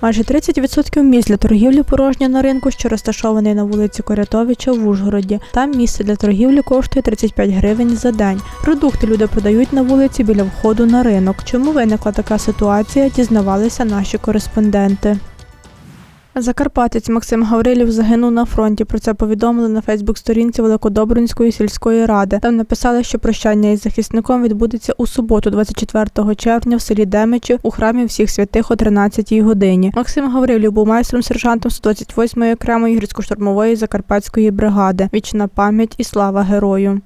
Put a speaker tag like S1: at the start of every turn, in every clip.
S1: Майже 30% місць для торгівлі порожньо на ринку, що розташований на вулиці Корятовича в Ужгороді. Там місце для торгівлі коштує 35 гривень за день. Продукти люди продають на вулиці біля входу на ринок. Чому виникла така ситуація, дізнавалися наші кореспонденти. Закарпатець Максим Гаврилів загинув на фронті. Про це повідомили на Фейсбук-сторінці Великодобринської сільської ради. Там написали, що прощання із захисником відбудеться у суботу, 24 червня, в селі Демичі у храмі всіх святих о 13-й годині. Максим Гаврилів був майстром сержантом 128-ї окремої гірсько-штурмової закарпатської бригади. Вічна пам'ять і слава герою.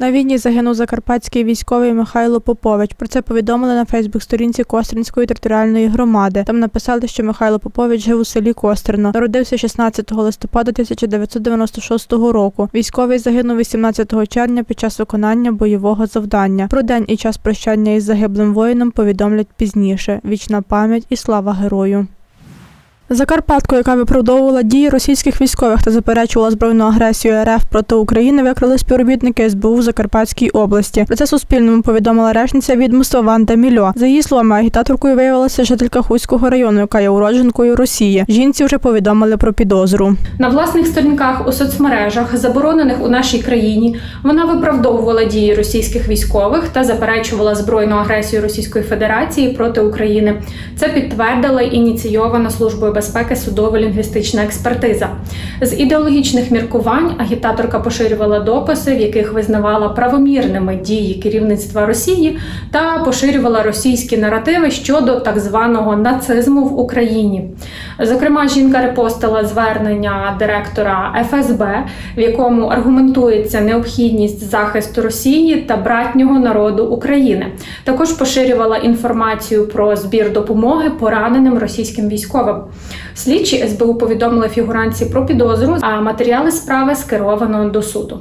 S1: На війні загинув закарпатський військовий Михайло Попович. Про це повідомили на Фейсбук-сторінці Костринської територіальної громади. Там написали, що Михайло Попович жив у селі Костерно. Народився 16 листопада 1996 року. Військовий загинув 18 червня під час виконання бойового завдання. Про день і час прощання із загиблим воїном повідомлять пізніше. Вічна пам'ять і слава герою. Закарпатку, яка виправдовувала дії російських військових та заперечувала збройну агресію РФ проти України, викрили співробітники СБУ в Закарпатській області. Про це Суспільному повідомила речниця відомства Ванда Мільо. За її словами, агітаторкою виявилася жителька Хуського району, яка є уродженкою Росії. Жінці вже повідомили про підозру.
S2: На власних сторінках у соцмережах, заборонених у нашій країні, вона виправдовувала дії російських військових та заперечувала збройну агресію Російської Федерації проти України. Це підтвердила ініційована службою безпеки судово-лінгвістична експертиза. З ідеологічних міркувань агітаторка поширювала дописи, в яких визнавала правомірними дії керівництва Росії та поширювала російські наративи щодо так званого нацизму в Україні. Зокрема, жінка репостила звернення директора ФСБ, в якому аргументується необхідність захисту Росії та братнього народу України. Також поширювала інформацію про збір допомоги пораненим російським військовим. Слідчі СБУ повідомили фігуранці про підозру, а матеріали справи скеровано до суду.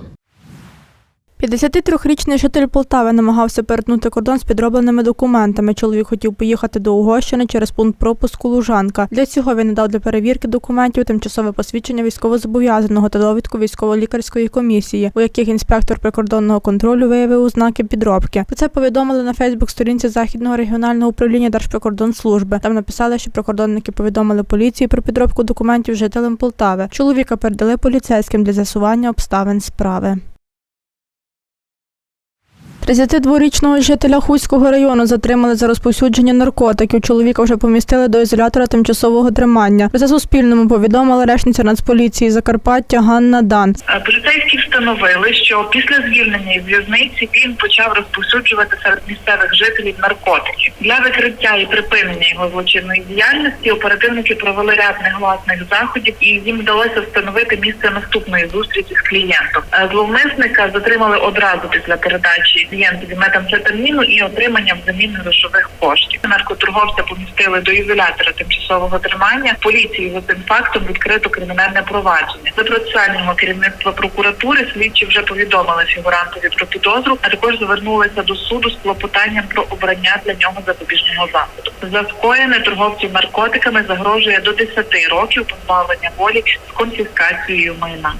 S1: 53-річний житель Полтави намагався перетнути кордон з підробленими документами. Чоловік хотів поїхати до Угорщини через пункт пропуску Лужанка. Для цього він надав для перевірки документів тимчасове посвідчення військовозобов'язаного та довідку військово-лікарської комісії, у яких інспектор прикордонного контролю виявив ознаки підробки. Про це повідомили на Фейсбук-сторінці Західного регіонального управління Держприкордонслужби. Там написали, що прикордонники повідомили поліції про підробку документів жителям Полтави. Чоловіка передали поліцейським для з'ясування обставин справи. 32-річного жителя Хуського району затримали за розповсюдження наркотиків. Чоловіка вже помістили до ізолятора тимчасового тримання. Про це Суспільному повідомила речниця Нацполіції Закарпаття Ганна Дан.
S3: Е, Поліцейські встановили, що після звільнення із в'язниці він почав розповсюджувати серед місцевих жителів наркотики. Для викриття і припинення його злочинної діяльності оперативники провели ряд негласних заходів, і їм вдалося встановити місце наступної зустрічі з клієнтом. Е, Зловмисника затримали одразу після передачі клієнтові метамфетаміну і отримання взамін грошових коштів. Наркоторговця помістили до ізолятора тимчасового тримання. Поліції за цим фактом відкрито кримінальне провадження. За процесуального керівництва прокуратури слідчі вже повідомили фігурантові про підозру, а також звернулися до суду з клопотанням про обрання для нього запобіжного заходу. За скоєне торговців наркотиками загрожує до 10 років позбавлення волі з конфіскацією майна.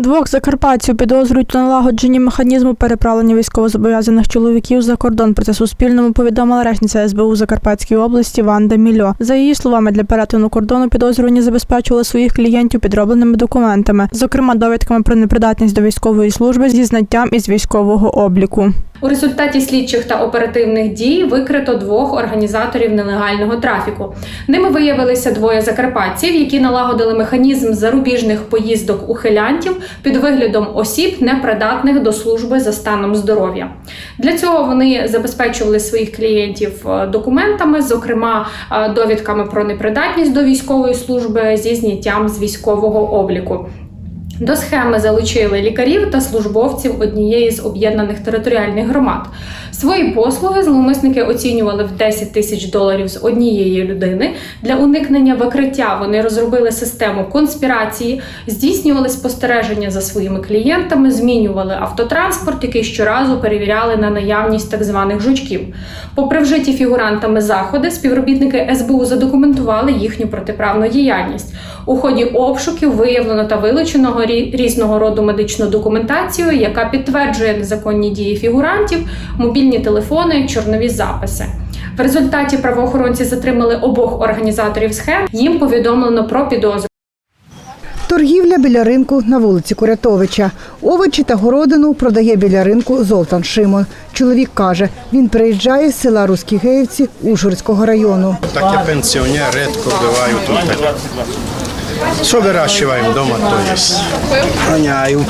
S1: Двох закарпатців підозрюють у налагодженні механізму переправлення військовозобов'язаних чоловіків за кордон. Про це Суспільному повідомила речниця СБУ Закарпатській області Ванда Мільо. За її словами, для перетину кордону підозрювані забезпечували своїх клієнтів підробленими документами, зокрема довідками про непридатність до військової служби зі знаттям із військового обліку.
S2: У результаті слідчих та оперативних дій викрито двох організаторів нелегального трафіку. Ними виявилися двоє закарпатців, які налагодили механізм зарубіжних поїздок ухилянтів під виглядом осіб, непридатних до служби за станом здоров'я. Для цього вони забезпечували своїх клієнтів е, документами, зокрема е, довідками про непридатність до військової служби зі зняттям з військового обліку. До схеми залучили лікарів та службовців однієї з об'єднаних територіальних громад. Свої послуги зловмисники оцінювали в 10 тисяч доларів з однієї людини. Для уникнення викриття вони розробили систему конспірації, здійснювали спостереження за своїми клієнтами, змінювали автотранспорт, який щоразу перевіряли на наявність так званих жучків. Попри вжиті фігурантами заходи, співробітники СБУ задокументували їхню протиправну діяльність. У ході обшуків виявлено та вилучено рі- різного роду медичну документацію, яка підтверджує незаконні дії фігурантів, мобільні телефони, чорнові записи. В результаті правоохоронці затримали обох організаторів схем. Їм повідомлено про підозру.
S4: Торгівля біля ринку на вулиці Курятовича. Овочі та городину продає біля ринку Золтан Шимон. Чоловік каже, він приїжджає з села Руські Геївці Ужгородського району.
S5: Так я пенсіонер, рідко буваю тут. Що вирощуємо вдома, то є. Ганяють,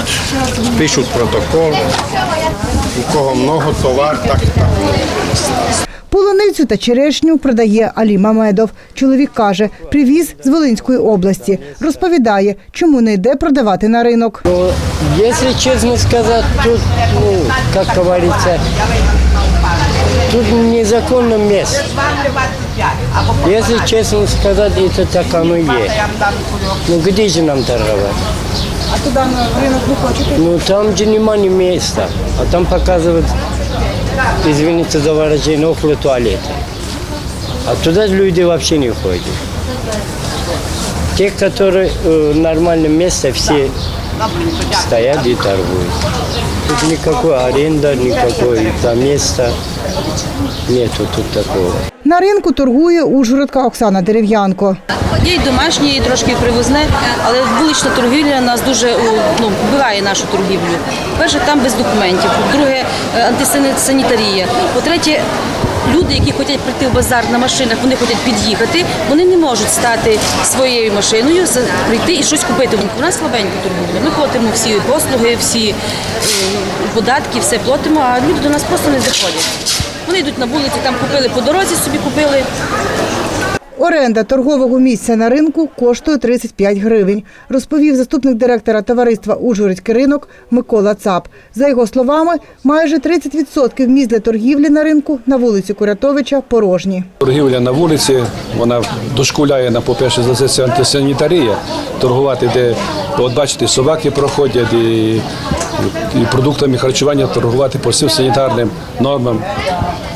S5: пишуть протокол. У кого много товар, так так.
S4: Полуницю та черешню продає Алі Мамедов. Чоловік каже, привіз з Волинської області. Розповідає, чому не йде продавати на ринок.
S6: Ну, если честно сказать, тут, ну, как говорится, тут незаконно место. Если честно сказать, это так оно и есть. Ну где же нам торговать? А туда на рынок хотите? Ну там, где нема ни места, а там показывают, извините за выражение, около туалета. А туда люди вообще не ходят. Те, которые э, в нормальном месте, все стоят и торгуют. Тут никакой аренда, никакой там места нету тут такого.
S4: На ринку торгує ужгородка Оксана Дерев'янко.
S7: Є й домашнє, і трошки привозне, але вулична торгівля нас дуже ну, вбиває нашу торгівлю. Перше, там без документів. По-друге, е, антисанітарія. По-третє, люди, які хочуть прийти в базар на машинах, вони хочуть під'їхати, вони не можуть стати своєю машиною, прийти і щось купити. У нас слабенька торгівля. Ми платимо всі послуги, всі е, податки, все платимо, а люди до нас просто не заходять. Вони йдуть на вулиці, там купили по дорозі, собі купили.
S4: Оренда торгового місця на ринку коштує 35 гривень, розповів заступник директора товариства Ужгородський ринок Микола Цап. За його словами, майже 30% місць для торгівлі на ринку на вулиці Курятовича порожні.
S8: Торгівля на вулиці, вона дошкуляє на, по-перше, за це антисанітарія. Торгувати, де, от бачите, собаки проходять і, і продуктами харчування торгувати по всім санітарним нормам.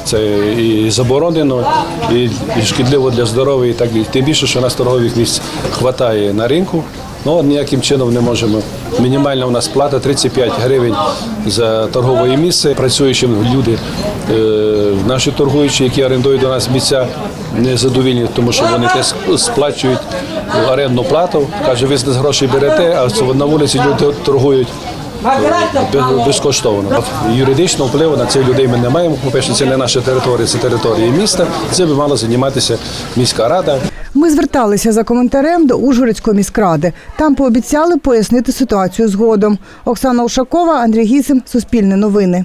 S8: Це і заборонено, і, шкідливо для здоров'я. І так і тим більше, що у нас торгових місць вистачає на ринку. Ну, ніяким чином не можемо. Мінімальна у нас плата 35 гривень за торгове місце. Працюючі люди, е, наші торгуючі, які орендують у нас місця, не задовільні, тому що вони теж сплачують орендну плату. Каже, ви з нас гроші берете, а на вулиці люди торгують. Безкоштовно юридичного впливу на цих людей ми не маємо. По-перше, це не наша територія, це територія міста. Це би мала займатися міська рада.
S4: Ми зверталися за коментарем до Ужгородської міськради. Там пообіцяли пояснити ситуацію згодом. Оксана Ушакова, Андрій Гісим, Суспільне новини.